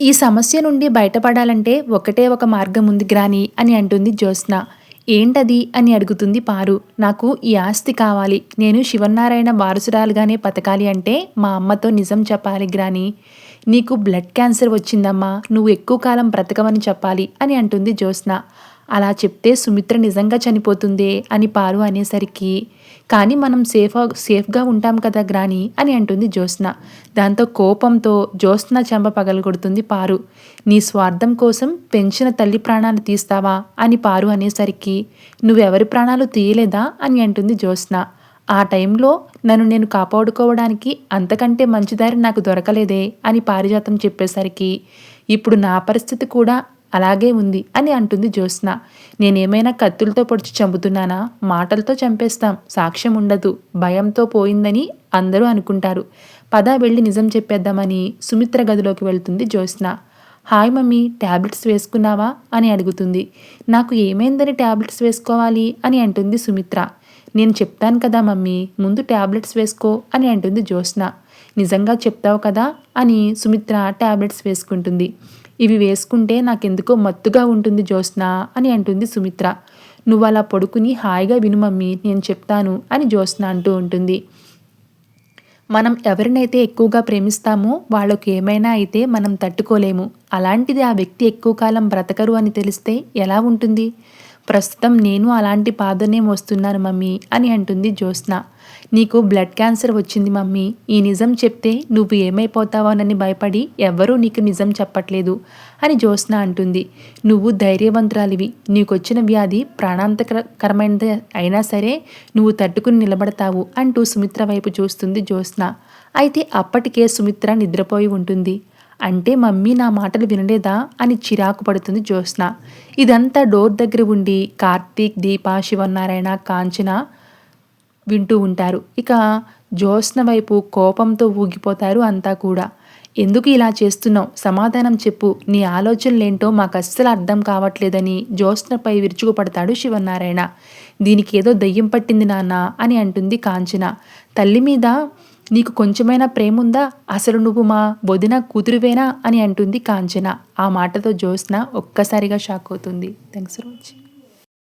ఈ సమస్య నుండి బయటపడాలంటే ఒకటే ఒక మార్గం ఉంది గ్రాని అని అంటుంది జ్యోత్స్న. ఏంటది అని అడుగుతుంది పారు. నాకు ఈ ఆస్తి కావాలి. నేను శివనారాయణ వారసురాలుగానే బతకాలి అంటే మా అమ్మతో నిజం చెప్పాలి గ్రాని. నీకు బ్లడ్ క్యాన్సర్ వచ్చిందమ్మా. నువ్వు ఎక్కువ కాలం బ్రతకమని చెప్పాలి అని అంటుంది జ్యోత్స్న. అలా చెప్తే సుమిత్ర నిజంగా చనిపోతుందే అని పారు అనేసరికి కానీ మనం సేఫ్ సేఫ్గా ఉంటాం కదా గ్రాని అని అంటుంది జ్యోత్స్న. దాంతో కోపంతో జ్యోత్స్న చెంప పగలగొడుతుంది పారు. నీ స్వార్థం కోసం పెంచిన తల్లి ప్రాణాలు తీస్తావా? అని పారు అనేసరికి నువ్వెవరి ప్రాణాలు తీయలేదా? అని అంటుంది జ్యోత్స్న. ఆ టైంలో నన్ను నేను కాపాడుకోవడానికి అంతకంటే మంచిదారి నాకు దొరకలేదే అని పారిజాతం చెప్పేసరికి ఇప్పుడు నా పరిస్థితి కూడా అలాగే ఉంది అని అంటుంది జ్యోత్స్న. నేనేమైనా కత్తులతో పొడిచి చంపుతున్నానా? మాటలతో చంపేస్తాం. సాక్ష్యం ఉండదు. భయంతో పోయిందని అందరూ అనుకుంటారు. పద వెళ్ళి నిజం చెప్పేద్దామని సుమిత్ర గదిలోకి వెళ్తుంది జ్యోత్స్న. హాయ్ మమ్మీ ట్యాబ్లెట్స్ వేసుకున్నావా? అని అడుగుతుంది. నాకు ఏమైందని ట్యాబ్లెట్స్ వేసుకోవాలి? అని అంటుంది సుమిత్ర. నేను చెప్తాను కదా మమ్మీ ముందు ట్యాబ్లెట్స్ వేసుకో అని అంటుంది జ్యోత్స్న. నిజంగా చెప్తావు కదా అని సుమిత్ర ట్యాబ్లెట్స్ వేసుకుంటుంది. ఇవి వేసుకుంటే నాకెందుకో మత్తుగా ఉంటుంది జ్యోత్స్న అని అంటుంది సుమిత్ర. నువ్వు అలా పడుకుని హాయిగా విను మమ్మీ నేను చెప్తాను అని జ్యోత్స్న అంటూ ఉంటుంది. మనం ఎవరినైతే ఎక్కువగా ప్రేమిస్తామో వాళ్ళకు ఏమైనా అయితే మనం తట్టుకోలేము. అలాంటిది ఆ వ్యక్తి ఎక్కువ కాలం బ్రతకరు అని తెలిస్తే ఎలా ఉంటుంది? ప్రస్తుతం నేను అలాంటి బాధనే మోస్తున్నాను మమ్మీ అని అంటుంది జ్యోత్స్న. నీకు బ్లడ్ క్యాన్సర్ వచ్చింది మమ్మీ. ఈ నిజం చెప్తే నువ్వు ఏమైపోతావోనని భయపడి ఎవ్వరూ నీకు నిజం చెప్పట్లేదు అని జ్యోత్స్న అంటుంది. నువ్వు ధైర్యవంతురాలివి. నీకొచ్చిన వ్యాధి ప్రాణాంతకరమైనది అయినా సరే నువ్వు తట్టుకుని నిలబడతావు అంటూ సుమిత్ర వైపు చూస్తుంది జ్యోత్స్న. అయితే అప్పటికే సుమిత్ర నిద్రపోయి ఉంటుంది. అంటే మమ్మీ నా మాటలు వినలేదా అని చిరాకు పడుతుంది జ్యోత్స్న. ఇదంతా డోర్ దగ్గర ఉండి కార్తీక్ దీప శివనారాయణ కాంచన వింటూ ఉంటారు. ఇక జ్యోత్స్న వైపు కోపంతో ఊగిపోతారు అంతా కూడా. ఎందుకు ఇలా చేస్తున్నావు? సమాధానం చెప్పు. నీ ఆలోచనలేంటో మాకు అస్సలు అర్థం కావట్లేదని జ్యోత్స్నపై విరుచుకుపడతాడు శివనారాయణ. దీనికి ఏదో దయ్యం పట్టింది నాన్న అని అంటుంది కాంచన. తల్లి మీద నీకు కొంచెమైనా ప్రేముందా? అసలు నువ్వు మా వదిన కూతురువేనా? అని అంటుంది కాంచన. ఆ మాటతో జ్యోత్స్న ఒక్కసారిగా షాక్ అవుతుంది. Thanks for watching.